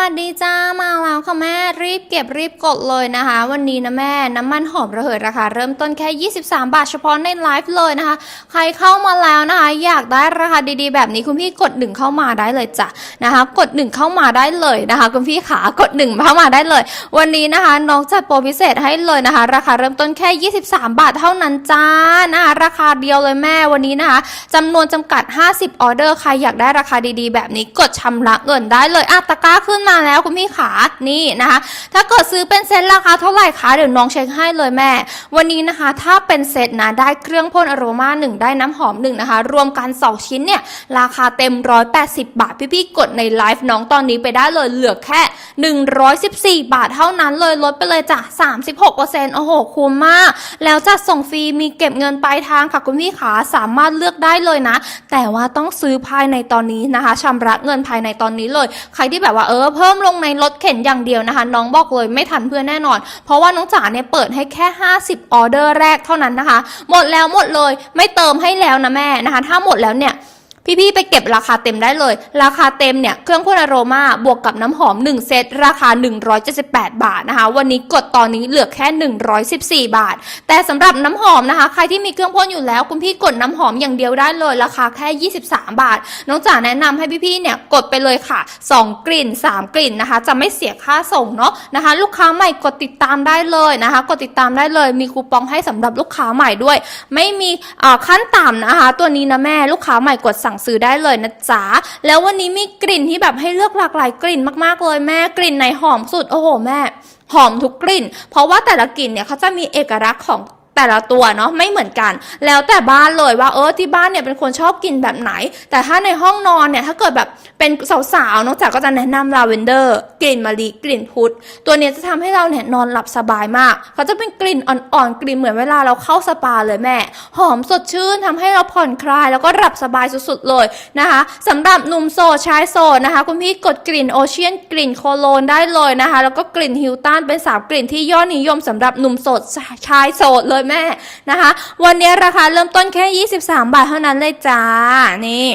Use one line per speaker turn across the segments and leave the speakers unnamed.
วัสดีจ้ามาแล้วค่ะแม่รีบเก็บรีบกดเลยนะคะ วันนี้นะแม่น้ำมันหอมระเหยราคาเริ่มต้นแค่ 23 บาทเฉพาะในไลฟ์เลยนะคะ ใครเข้ามาแล้วนะคะ อยากได้ราคาดีๆ แบบนี้คุณพี่กดหนึ่งเข้ามาได้เลยจ้ะนะคะ กดหนึ่งเข้ามาได้เลยนะคะ คุณพี่ขากดหนึ่งเข้ามาได้เลย วันนี้นะคะน้องจัดโปรพิเศษให้เลยนะคะ ราคาเริ่มต้นแค่ 23 บาทเท่านั้นจ้านะคะราคาเดียวเลยแม่วันนี้นะคะจำนวนจำกัด 50 ออเดอร์ใครอยากได้ราคาดีๆ แบบนี้กดชำระเงินได้เลยอะตะกร้าขึ้นมาแล้วคุณพี่ขานี่นะคะ ถ้าเกิดซื้อเป็นเซตราคาเท่าไหร่คะ เดี๋ยวน้องเช็คให้เลยแม่ วันนี้นะคะ ถ้าเป็นเซตนะได้เครื่องพ่นอโรมาหนึ่งได้น้ำหอมหนึ่งนะคะ รวมกัน 2 ชิ้นเนี่ย ราคาเต็ม 180 บาท พี่ๆกดในไลฟ์น้องตอนนี้ไปได้เลยเหลือแค่ 114 บาทเท่านั้นเลยลดไปเลยจ้ะ36%โอ้โหคุ้มมาก แล้วจะส่งฟรีมีเก็บเงินปลายทางค่ะคุณพี่ขาสามารถเลือกได้เลยนะ แต่ว่าต้องซื้อภายในตอนนี้นะคะชำระเงินภายในตอนนี้เลย ใครที่แบบว่าเออเพิ่มลงในรถเข็นอย่างเดียวนะคะ น้องบอกเลยไม่ทันเพื่อนแน่นอน เพราะว่าน้องจ๋าเนี่ยเปิดให้แค่ 50 ออเดอร์แรกเท่านั้นนะคะ หมดแล้วหมดเลยไม่เติมให้แล้วนะแม่นะคะ ถ้าหมดแล้วเนี่ย พี่ๆไปเก็บราคาเต็มได้เลย ราคาเต็มเนี่ยเครื่องพ่นอโรมาบวกกับน้ำหอม 1 เซตราคา 178 บาทนะคะ วันนี้กดตอนนี้เหลือแค่ 114 บาท แต่สำหรับน้ำหอมนะคะ ใครที่มีเครื่องพ่นอยู่แล้วคุณพี่กดน้ำหอมอย่างเดียวได้เลย ราคาแค่ 23 บาท น้องจ๋าแนะนำให้พี่ๆเนี่ยกดไปเลยค่ะ 2 กลิ่น 3 กลิ่นนะคะ จะไม่เสียค่าส่งเนาะนะคะ ลูกค้าใหม่กดติดตามได้เลยนะคะ กดติดตามได้เลย มีคูปองให้สำหรับลูกค้าใหม่ด้วย ไม่มีอ่าขั้นต่ำนะคะ ตัวนี้นะแม่ลูกค้าใหม่กดสั่งซื้อได้เลยนะจ๊ะแล้ววันนี้มีกลิ่นที่แบบให้เลือกหลากหลายกลิ่นมากๆเลยแม่กลิ่นไหนหอมสุดโอ้โหแม่หอมทุกกลิ่น เพราะว่าแต่ละกลิ่นเนี่ยเขาจะมีเอกลักษณ์ของ แต่ละตัวเนาะไม่เหมือนกัน แล้วแต่บ้านเลยว่าเออที่บ้านเนี่ยเป็นคนชอบกินแบบไหน แต่ถ้าในห้องนอนเนี่ยถ้าเกิดแบบเป็นสาวๆน้องจ๋าก็จะแนะนำลาเวนเดอร์ กลิ่นมะลิกลิ่นพุทธตัวเนี้ยจะทำให้เราเนี่ยนอนหลับสบายมากเขาจะเป็นกลิ่นอ่อนๆกลิ่นเหมือนเวลาเราเข้าสปาเลยแม่ หอมสดชื่นทำให้เราผ่อนคลาย แล้วก็หลับสบายสุดๆเลยนะคะสำหรับหนุ่มโสดชายโสดนะคะ คุณพี่กดกลิ่นโอเชียนกลิ่นโคโลนได้เลยนะคะ แล้วก็กลิ่นฮิลตันเป็นสามกลิ่นที่ยอดนิยมสำหรับหนุ่มโสดชายโสดเลยแม่นะคะ วันนี้ราคาเริ่มต้นแค่ 23 บาทเท่านั้นเลยจ้า นี่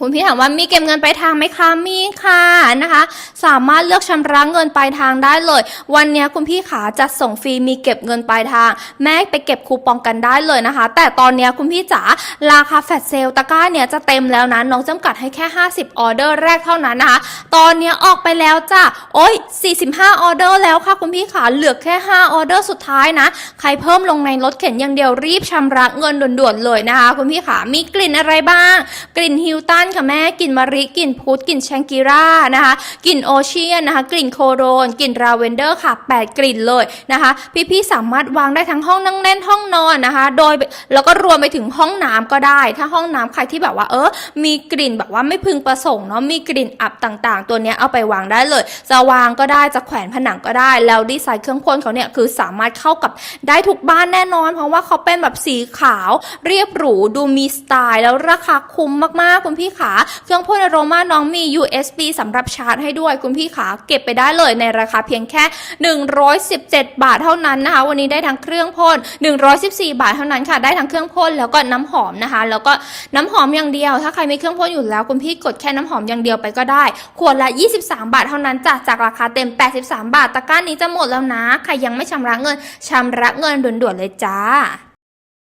คุณพี่ถามว่ามีเก็บเงินปลายทางไหมคะมีค่ะนะคะ สามารถเลือกชำระเงินปลายทางได้เลย วันนี้คุณพี่ขาจะส่งฟรีมีเก็บเงินปลายทาง แม่ไปเก็บคูปองกันได้เลยนะคะ แต่ตอนนี้คุณพี่จ๋าราคาแฟลชเซลตะกร้าเนี่ยจะเต็มแล้วนะน้องจำกัดให้แค่ 50 ออเดอร์แรกเท่านั้นนะคะ ตอนนี้ออกไปแล้วจ้ะโอ้ย45 ออเดอร์แล้วค่ะคุณพี่ขาเหลือแค่ 5 ออเดอร์สุดท้ายนะ ใครเพิ่มลงในรถเข็นอย่างเดียวรีบชำระเงินด่วนๆเลยนะคะ คุณพี่ขามีกลิ่นอะไรบ้าง กลิ่นฮิลตันค่ะแม่กลิ่นมะริกลิ่นพุทธกลิ่นแชงกิร่านะคะกลิ่นโอเชียนนะคะ กลิ่นโคโรนกลิ่นราเวนเดอร์ค่ะ 8 กลิ่นเลยนะคะ พี่ๆสามารถวางได้ทั้งห้องนั่งเล่นห้องนอนนะคะ โดยแล้วก็รวมไปถึงห้องน้ำก็ได้ ถ้าห้องน้ำใครที่แบบว่าเออมีกลิ่นแบบว่าไม่พึงประสงค์เนาะมีกลิ่นอับต่างๆ ตัวเนี้ยเอาไปวางได้เลย จะวางก็ได้จะแขวนผนังก็ได้ แล้วดีไซน์เครื่องพ่นเขาเนี่ยคือสามารถเข้ากับได้ทุกบ้านแน่นอน เพราะว่าเขาเป็นแบบสีขาว เรียบหรูดูมีสไตล์ แล้วราคาคุ้มมากๆคุณพี่ขาเครื่องพ่นอโรมาน้องมี USB สำหรับชาร์จให้ด้วยคุณพี่ขาเก็บไปได้เลยในราคาเพียงแค่ 117 บาทเท่านั้นนะคะ วันนี้ได้ทั้งเครื่องพ่น 114 บาทเท่านั้นค่ะ ได้ทั้งเครื่องพ่นแล้วก็น้ำหอมนะคะ แล้วก็น้ำหอมอย่างเดียว ถ้าใครมีเครื่องพ่นอยู่แล้วคุณพี่กดแค่น้ำหอมอย่างเดียวไปก็ได้ ขวดละ 23 บาทเท่านั้นจากจากราคาเต็ม 83 บาทตะกร้านี้จะหมดแล้วนะ ใครยังไม่ชำระเงินชำระเงินด่วนๆเลยจ้า